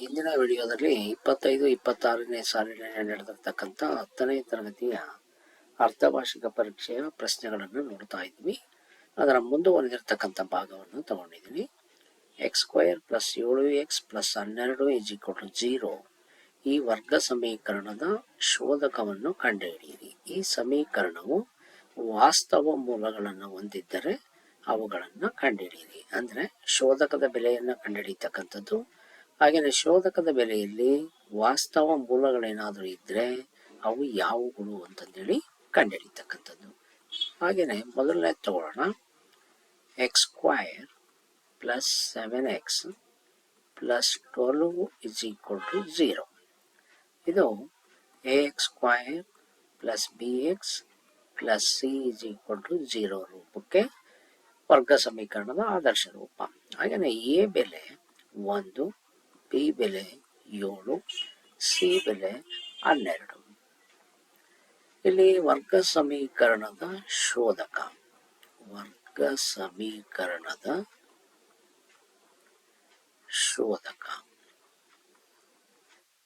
ಹಿಂದಿನ ವಿಡಿಯೋದಲ್ಲಿ ಇಪ್ಪತ್ತೈದು, ಇಪ್ಪತ್ತಾರನೇ ಸಾಲಿನಲ್ಲಿ ನಡೆದಿರ್ತಕ್ಕಂಥ ಹತ್ತನೇ ತರಗತಿಯ ಅರ್ಧಭಾಷಿಕ ಪರೀಕ್ಷೆಯ ಪ್ರಶ್ನೆಗಳನ್ನು ನೋಡ್ತಾ ಇದ್ವಿ. ಅದರ ಮುಂದುವರೆದಿರ್ತಕ್ಕಂಥ ಭಾಗವನ್ನು ತಗೊಂಡಿದ್ದೀನಿ. ಎಕ್ಸ್ ಸ್ಕ್ವಯರ್ ಪ್ಲಸ್ ಏಳು, ಎಕ್ಸ್ ಪ್ಲಸ್ ಹನ್ನೆರಡು ಇಸ್ ಈಕ್ವಲ್ ಜೀರೋ. ಈ ವರ್ಗ ಸಮೀಕರಣದ ಶೋಧಕವನ್ನು ಕಂಡುಹಿಡಿಯಿರಿ. ಈ ಸಮೀಕರಣವು ವಾಸ್ತವ ಮೂಲಗಳನ್ನು ಹೊಂದಿದ್ದರೆ ಅವುಗಳನ್ನು ಕಂಡುಹಿಡಿಯಿರಿ. ಅಂದರೆ ಶೋಧಕದ ಬೆಲೆಯನ್ನು ಕಂಡುಹಿಡಿತಕ್ಕಂಥದ್ದು ಹಾಗೆಯೇ ಶೋಧಕದ ಬೆಲೆಯಲ್ಲಿ ವಾಸ್ತವ ಮೂಲಗಳೇನಾದರೂ ಇದ್ದರೆ ಅವು ಯಾವುಗಳು ಅಂತಂದೇಳಿ ಕಂಡುಹಿಡಿತಕ್ಕಂಥದ್ದು ಹಾಗೆಯೇ ಮೊದಲನೇ ತಗೊಳ್ಳೋಣ. X square plus seven x plus twelve is equal to zero ಇದು a x square plus b x plus c is equal to zero ರೂಪಕ್ಕೆ ವರ್ಗ ಸಮೀಕರಣದ ಆದರ್ಶ ರೂಪ. ಹಾಗೆಯೇ ಎ ಬೆಲೆ ಒಂದು ಬಿ ಬೆಲೆ ಏಳು ಸಿ ಬೆಲೆ ಹನ್ನೆರಡು. ಇಲ್ಲಿ ವರ್ಗ ಸಮೀಕರಣದ ಶೋಧಕ. ವರ್ಗ ಸಮೀಕರಣದ ಶೋಧಕ.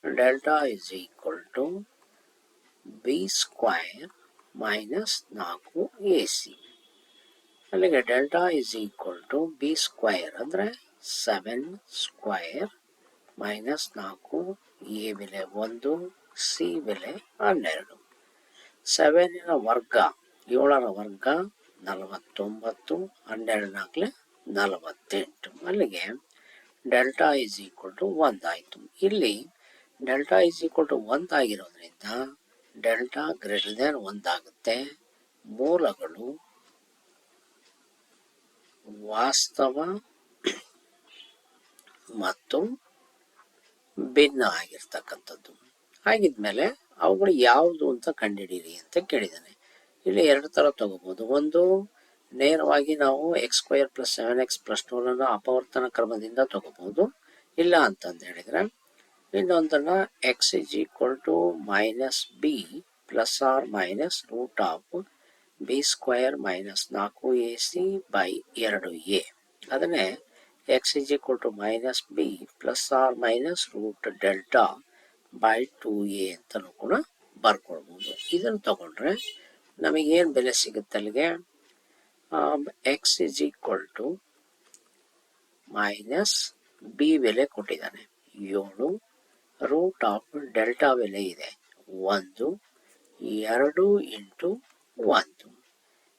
Delta is equal to b square minus ನಾಲ್ಕು ಎ ಸಿ. ಅಲ್ಲಿಗೆ delta is equal to b square ಅಂದರೆ ಸೆವೆನ್ ಸ್ಕ್ವಯರ್ ಮೈನಸ್ ನಾಲ್ಕು, ಎ ಬೆಲೆ ಒಂದು, ಸಿ ಬೆಲೆ ಹನ್ನೆರಡು. ಸೆವೆನಿನ ವರ್ಗ, ಏಳರ ವರ್ಗ ನಲವತ್ತೊಂಬತ್ತು, ಹನ್ನೆರಡು ನಾಲ್ಕಲೆ ನಲವತ್ತೆಂಟು. ಅಲ್ಲಿಗೆ ಡೆಲ್ಟಾ ಇಸ್ ಈಕ್ವಲ್ ಟು ಒಂದಾಯಿತು ಇಲ್ಲಿ ಡೆಲ್ಟಾ ಇಸ್ ಈಕ್ವಲ್ ಟು ಒಂದಾಗಿರೋದ್ರಿಂದ ಡೆಲ್ಟಾ ಗ್ರೇಟರ್ ದ್ಯಾನ್ ಒಂದಾಗುತ್ತೆ ಮೂಲಗಳು ವಾಸ್ತವ ಮತ್ತು ಭಿನ್ನ ಆಗಿರ್ತಕ್ಕಂಥದ್ದು. ಹಾಗಿದ್ಮೇಲೆ ಅವುಗಳು ಯಾವುದು ಅಂತ ಕಂಡುಹಿಡೀರಿ ಅಂತ ಕೇಳಿದ್ದಾನೆ. ಇಲ್ಲಿ ಎರಡು ಥರ ತಗೋಬಹುದು ಒಂದು, ನೇರವಾಗಿ ನಾವು x square plus seven x plus ಟೂಲನ್ನು ಅಪವರ್ತನ ಕ್ರಮದಿಂದ ತಗೋಬಹುದು ಇಲ್ಲ ಅಂತಂದು ಹೇಳಿದ್ರೆ, ಇನ್ನೊಂದನ್ನು x is equal to minus b plus or minus root of b square minus ನಾಲ್ಕು ಎ ಸಿ ಬೈ ಎರಡು ಎ ಅದನ್ನೇ x is equal to b plus or minus root delta by two a ಅಂತಲೂ ಕೂಡ ಬರ್ಕೊಳ್ಬೋದು. ಇದನ್ನು ತಗೊಂಡ್ರೆ ನಮಗೇನು ಬೆಲೆ ಸಿಗುತ್ತೆ ಅಲ್ಲಿಗೆ? X is equal to minus b ಬೆಲೆ ಕೊಟ್ಟಿದ್ದಾನೆ. ಏಳು ರೂಟ್ ಆಫ್ ಡೆಲ್ಟಾ ಬೆಲೆ ಇದೆ. ಒಂದು, ಎರಡು ಇಂಟು ಒಂದು.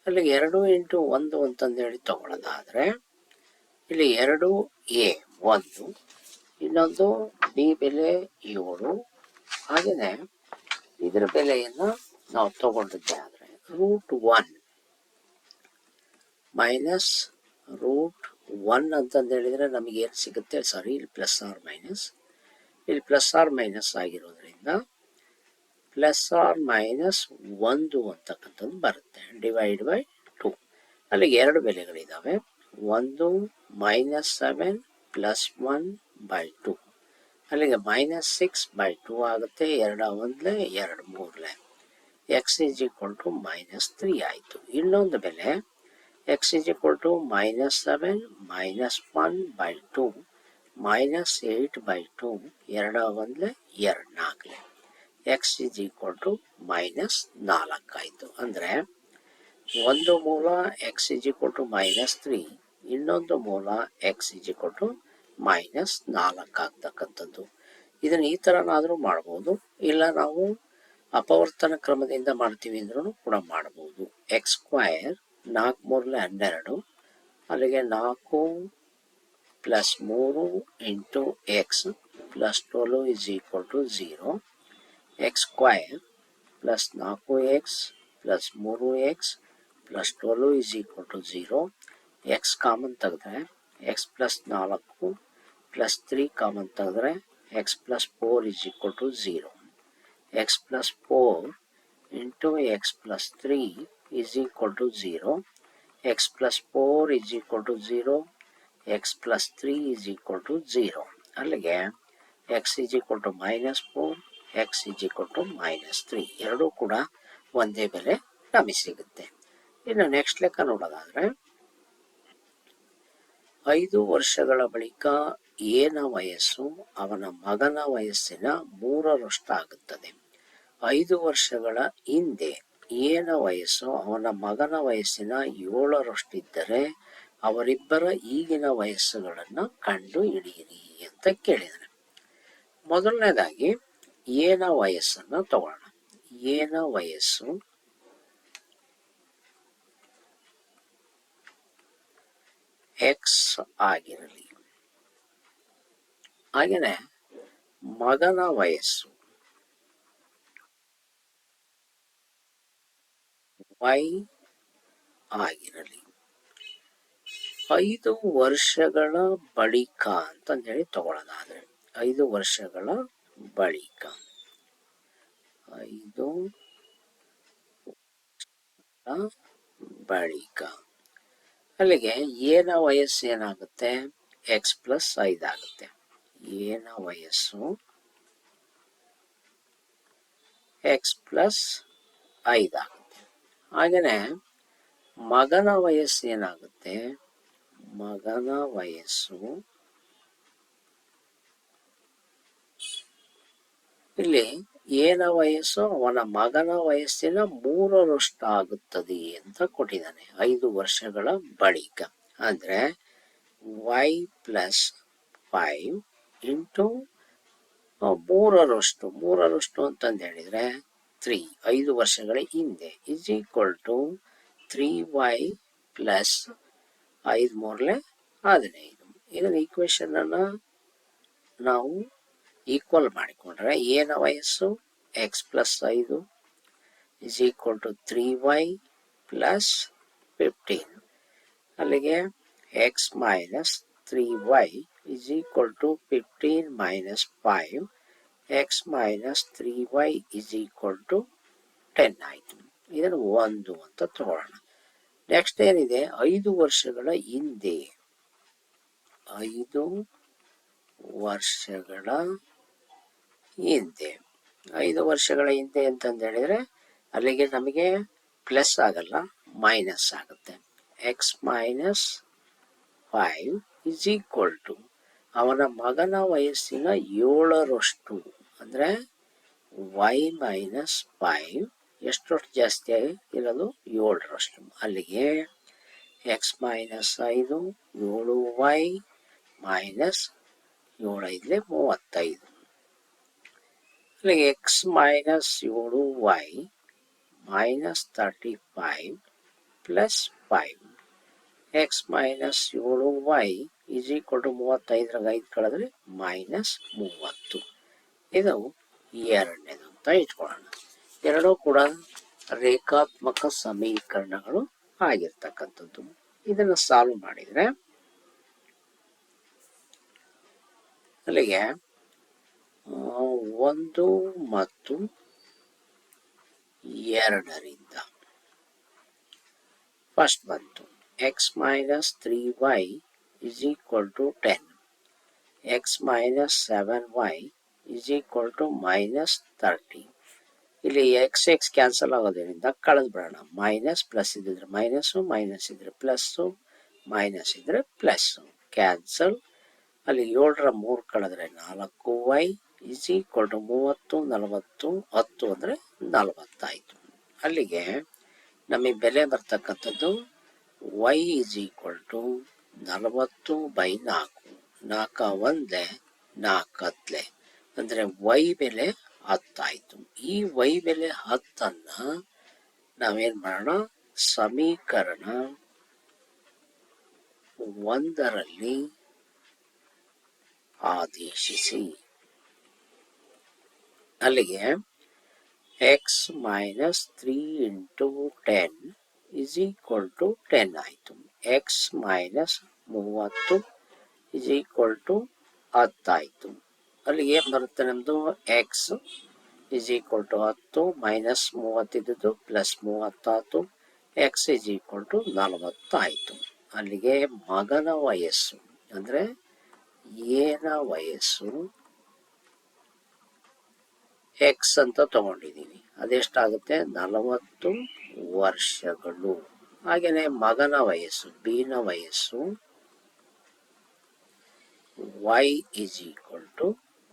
ಅಲ್ಲಿಗೆ ಎರಡು ಇಂಟು ಒಂದು ಅಂತಂದೇಳಿ ತಗೊಳ್ಳೋದಾದರೆ ಇಲ್ಲಿ ಎರಡು ಎ, ಒಂದು. ಇನ್ನೊಂದು ಡಿ ಬೆಲೆ ಏಳು. ಹಾಗೆಯೇ ಇದರ ಬೆಲೆಯನ್ನು ನಾವು ತಗೊಂಡಿದ್ದೆ ಆದರೆ root one. Minus root one ಅಂತಂದು ಹೇಳಿದರೆ ನಮಗೆ ಏನು ಸಿಗುತ್ತೆ ಸಾರಿ? ಇಲ್ಲಿ ಪ್ಲಸ್ ಆರ್ ಮೈನಸ್. ಇಲ್ಲಿ ಪ್ಲಸ್ ಆರ್ ಮೈನಸ್ ಆಗಿರೋದ್ರಿಂದ ಪ್ಲಸ್ ಆರ್ ಮೈನಸ್ ಒಂದು ಅಂತಕ್ಕಂಥದ್ದು ಬರುತ್ತೆ. Divide by two. ಅಲ್ಲಿಗೆ ಎರಡು ಬೆಲೆಗಳಿದ್ದಾವೆ ಒಂದು minus seven plus one by two ಅಲ್ಲಿಗೆ ಮೈನಸ್ ಸಿಕ್ಸ್ ಬೈ ಟು ಆಗುತ್ತೆ. ಎರಡ ಒಂದ್ಲೆ ಎರಡು ಮೂರ್ಲೆ. X is equal to minus three ಆಯಿತು. ಇನ್ನೊಂದು ಬೆಲೆ x is equal to minus seven minus one by two minus eight by two ಎರಡ ಒಂದ್ಲೆ ಎರಡು ನಾಲ್ಕಲೆ x is equal to minus ನಾಲ್ಕಾಯಿತು ಅಂದರೆ ಒಂದು ಮೂಲ x is to minus three ಇನ್ನೊಂದು ಮೂಲ ಎಕ್ಸ್ ಇಜ್ ಟು ಮೈನಸ್ ನಾಲ್ಕು ಆಗ್ತಕ್ಕಂಥದ್ದು. ಇದನ್ನು ಈ ಥರನಾದರೂ ಮಾಡ್ಬೋದು. ಇಲ್ಲ ನಾವು ಅಪವರ್ತನ ಕ್ರಮದಿಂದ ಮಾಡ್ತೀವಿ ಅಂದ್ರೂ ಕೂಡ ಮಾಡ್ಬೋದು. ಎಕ್ಸ್ ಸ್ಕ್ವಯರ್ ನಾಲ್ಕು ಮೂರಲೆ ಹನ್ನೆರಡು, ಅಲ್ಲಿಗೆ ನಾಲ್ಕು ಪ್ಲಸ್ ಮೂರು into x plus twelve is equal to zero x square plus ನಾಲ್ಕು ಎಕ್ಸ್ ಪ್ಲಸ್ ಮೂರು x plus twelve is equal to zero x common ತೆಗೆದ್ರೆ ಎಕ್ಸ್ ಪ್ಲಸ್ ನಾಲ್ಕು ಪ್ಲಸ್ ತ್ರೀ ಕಾಮನ್ ತೆಗೆದ್ರೆ x plus four is equal to zero x plus four into x plus three is equal to zero x plus four is equal to zero x plus three is equal to zero ಅಲ್ಲಿಗೆ x is equal to minus four x is equal to minus three ಎರಡೂ ಕೂಡ ಒಂದೇ ಬೆಲೆ ನಮಗೆ ಸಿಗುತ್ತೆ. ಇನ್ನು next ಲೆಕ್ಕ ನೋಡೋದಾದರೆ, ಐದು ವರ್ಷಗಳ ಬಳಿಕ ಏನ ವಯಸ್ಸು, ಅವನ ಮಗನ ವಯಸ್ಸಿನ ಮೂರರಷ್ಟಾಗುತ್ತದೆ. ಐದು ವರ್ಷಗಳ ಹಿಂದೆ ಏನ ವಯಸ್ಸು, ಅವನ ಮಗನ ವಯಸ್ಸಿನ ಏಳರಷ್ಟಿದ್ದರೆ, ಅವರಿಬ್ಬರ ಈಗಿನ ವಯಸ್ಸುಗಳನ್ನು ಕಂಡು ಹಿಡಿಯಿರಿ ಅಂತ ಕೇಳಿದರೆ. ಮೊದಲನೇದಾಗಿ, ಏನ ವಯಸ್ಸನ್ನು ತಗೊಳ್ಳೋಣ ಏನ ವಯಸ್ಸು ಎಕ್ಸ್ ಆಗಿರಲಿ. ಹಾಗೆಯೇ ಮಗನ ವಯಸ್ಸು. ವೈ ಆಗಿರಲಿ. ಐದು ವರ್ಷಗಳ ಬಳಿಕ ಅಂತಂದೇಳಿ ತಗೊಳ್ಳೋದಾದ್ರೆ ಐದು ವರ್ಷಗಳ ಬಳಿಕ. ಐದು ಬಳಿಕ. ಅಲ್ಲಿಗೆ ಏನ ವಯಸ್ಸು ಏನಾಗುತ್ತೆ? ಎಕ್ಸ್ ಪ್ಲಸ್ ಐದಾಗುತ್ತೆ ಏನ ವಯಸ್ಸು? ಎಕ್ಸ್ ಪ್ಲಸ್ ಐದಾಗುತ್ತೆ ಹಾಗೆಯೇ ಮಗನ ವಯಸ್ಸು ಏನಾಗುತ್ತೆ? ಮಗನ ವಯಸ್ಸು ಇಲ್ಲಿ ಏನ ವಯಸ್ಸು ಅವನ ಮಗನ ವಯಸ್ಸಿನ ಮೂರರಷ್ಟು ಆಗುತ್ತದೆ ಅಂತ ಕೊಟ್ಟಿದ್ದಾನೆ, ಐದು ವರ್ಷಗಳ ಬಳಿಕ. ಅಂದ್ರೆ ವೈ ಪ್ಲಸ್ ಫೈವ್ ಇಂಟು ಮೂರರಷ್ಟು ಮೂರರಷ್ಟು ಅಂತಂದು ಹೇಳಿದ್ರೆ ತ್ರೀ, ಐದು ವರ್ಷಗಳ ಹಿಂದೆ. Is equal to three y plus ಐದು ಮೂರಲೆ ಹದಿನೈದು. ಇದನ್ನ ಈಕ್ವೇಶನ್ ನಾವು ಈಕ್ವಲ್ ಮಾಡಿಕೊಂಡ್ರೆ ಏನ ವಯಸ್ಸು ಎಕ್ಸ್ ಪ್ಲಸ್ ಐದು is equal to three y plus fifteen ಅಲ್ಲಿಗೆ x minus three y equal to fifteen minus five x minus three y is equal to ten ಆಯಿತು. ಇದನ್ನು ಒಂದು ಅಂತ ತಗೊಳ್ಳೋಣ. ನೆಕ್ಸ್ಟ್ ಏನಿದೆ? ಐದು ವರ್ಷಗಳ ಹಿಂದೆ, ಐದು ವರ್ಷಗಳ ಹಿಂದೆ, ಐದು ವರ್ಷಗಳ ಹಿಂದೆ ಅಂತಂದು ಹೇಳಿದ್ರೆ, ಅಲ್ಲಿಗೆ ನಮಗೆ ಪ್ಲಸ್ ಆಗಲ್ಲ, ಮೈನಸ್ ಆಗುತ್ತೆ. X minus five is equal to ಅವನ ಮಗನ ವಯಸ್ಸಿನ ಏಳರಷ್ಟು, ಅಂದರೆ ವೈ ಮೈನಸ್ ಫೈವ್ ಎಷ್ಟೊಷ್ಟು ಜಾಸ್ತಿ ಇರೋದು ಏಳರಷ್ಟು. ಅಲ್ಲಿಗೆ ಎಕ್ಸ್ ಮೈನಸ್ ಐದು, ಏಳು ವೈ ಮೈನಸ್ ಏಳೈದಲೆ ಮೂವತ್ತೈದು. ಅಲ್ಲಿಗೆ ಎಕ್ಸ್ ಮೈನಸ್ ಏಳು y minus thirty five plus five x minus ಏಳು ವೈ ಈಸ್ ಈಕ್ವಲ್ ಟು ಮೂವತ್ತೈದರಾಗ ಐದು ಕಳೆದ್ರೆ ಮೈನಸ್ ಮೂವತ್ತು. ಇದು ಎರಡನೇದು ಅಂತ ಇಟ್ಕೊಳ್ಳೋಣ. ಎರಡೂ ಕೂಡ ರೇಖಾತ್ಮಕ ಸಮೀಕರಣಗಳು ಆಗಿರ್ತಕ್ಕಂಥದ್ದು. ಇದನ್ನು ಸಾಲ್ವ್ ಮಾಡಿದರೆ, ಅಲ್ಲಿಗೆ ಒಂದು ಮತ್ತು ಎರಡರಿಂದ. ಫಸ್ಟ್ ಬಂತು. X minus three y is equal to ten x minus seven y is equal to minus thirty ಇಲ್ಲಿ ಎಕ್ಸ್ ಎಕ್ಸ್ ಕ್ಯಾನ್ಸಲ್ ಆಗೋದ್ರಿಂದ ಕಳೆದು ಬಿಡೋಣ. ಮೈನಸ್ ಪ್ಲಸ್ ಇದ್ದಿದ್ರೆ ಮೈನಸ್ಸು ಮೈನಸ್ ಇದ್ರೆ ಪ್ಲಸ್ಸು ಮೈನಸ್ ಇದ್ರೆ ಪ್ಲಸ್ಸು ಕ್ಯಾನ್ಸಲ್ ಅಲ್ಲಿ ಏಳರ ಮೂರು ಕಳೆದ್ರೆ ನಾಲ್ಕು ವೈ ಇಸ್ ಈಕ್ವಲ್ ಟು ಮೂವತ್ತು, ನಲವತ್ತು, ಹತ್ತು ಅಂದರೆ ನಲವತ್ತಾಯಿತು. ಅಲ್ಲಿಗೆ ನಮಗೆ ಬೆಲೆ ಬರ್ತಕ್ಕಂಥದ್ದು ವೈ ಇಸ್ ಈಕ್ವಲ್ ಟು ನಲವತ್ತು ಬೈ ನಾಲ್ಕು. ನಾಲ್ಕ ಒಂದೆ, ನಾಲ್ಕು ಹತ್ತಲೆ ಅಂದರೆ ವೈ ಬೆಲೆ ಹತ್ತಾಯಿತು. ಈ ವೈ ಬೆಲೆ ಹತ್ತನ್ನು ನಾವೇನು ಮಾಡೋಣ? ಸಮೀಕರಣ ಒಂದರಲ್ಲಿ ಆದೇಶಿಸಿ. ಅಲ್ಲಿಗೆ x minus three into ten is equal to ten ಆಯಿತು. ಎಕ್ಸ್ ಮೈನಸ್ ಮೂವತ್ತು ಇಸ್ ಈಕ್ವಲ್ ಟು ಹತ್ತಾಯಿತು ಅಲ್ಲಿ ಏನು ಬರುತ್ತೆ ನಮ್ಮದು ಎಕ್ಸ್ ಇಸ್ ಈಕ್ವಲ್ ಟು ಹತ್ತು ಮೈನಸ್ ಮೂವತ್ತಿದ್ದು ಪ್ಲಸ್ ಮೂವತ್ತಾಯ್ತು. ಎಕ್ಸ್ ಇಸ್ ಈಕ್ವಲ್ ಟು ನಲವತ್ತಾಯಿತು ಅಲ್ಲಿಗೆ ಮಗನ ವಯಸ್ಸು ಅಂದರೆ ಏನ ವಯಸ್ಸು? ಎಕ್ಸ್ ಅಂತ ತಗೊಂಡಿದ್ದೀನಿ ಅದೆಷ್ಟಾಗುತ್ತೆ? ನಲವತ್ತು ವರ್ಷಗಳು. ಹಾಗೆಯೇ ಮಗನ ವಯಸ್ಸು, ಬೀನ ವಯಸ್ಸು. ವೈ ಇಸ್ ಈಕ್ವಲ್ ಟು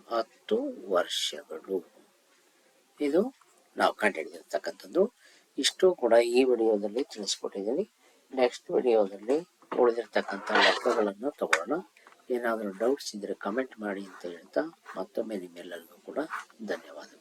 ಹತ್ತು ವರ್ಷಗಳು. ಇದು ನಾವು ಕಂಡುಹಿಡಿದಿರ್ತಕ್ಕಂಥದ್ದು. ಇಷ್ಟು ಕೂಡ ಈ ವಿಡಿಯೋದಲ್ಲಿ ತಿಳಿಸ್ಕೊಟ್ಟಿದ್ದೀನಿ. ನೆಕ್ಸ್ಟ್ ವಿಡಿಯೋದಲ್ಲಿ ಉಳಿದಿರ್ತಕ್ಕಂಥ ಲೆಕ್ಕಗಳನ್ನು ತಗೊಳ್ಳೋಣ. ಏನಾದರೂ ಡೌಟ್ಸ್ ಇದ್ದರೆ ಕಮೆಂಟ್ ಮಾಡಿ ಅಂತ ಹೇಳ್ತಾ ಮತ್ತೊಮ್ಮೆ ನಿಮ್ಮೆಲ್ಲರಿಗೂ ಕೂಡ ಧನ್ಯವಾದಗಳು.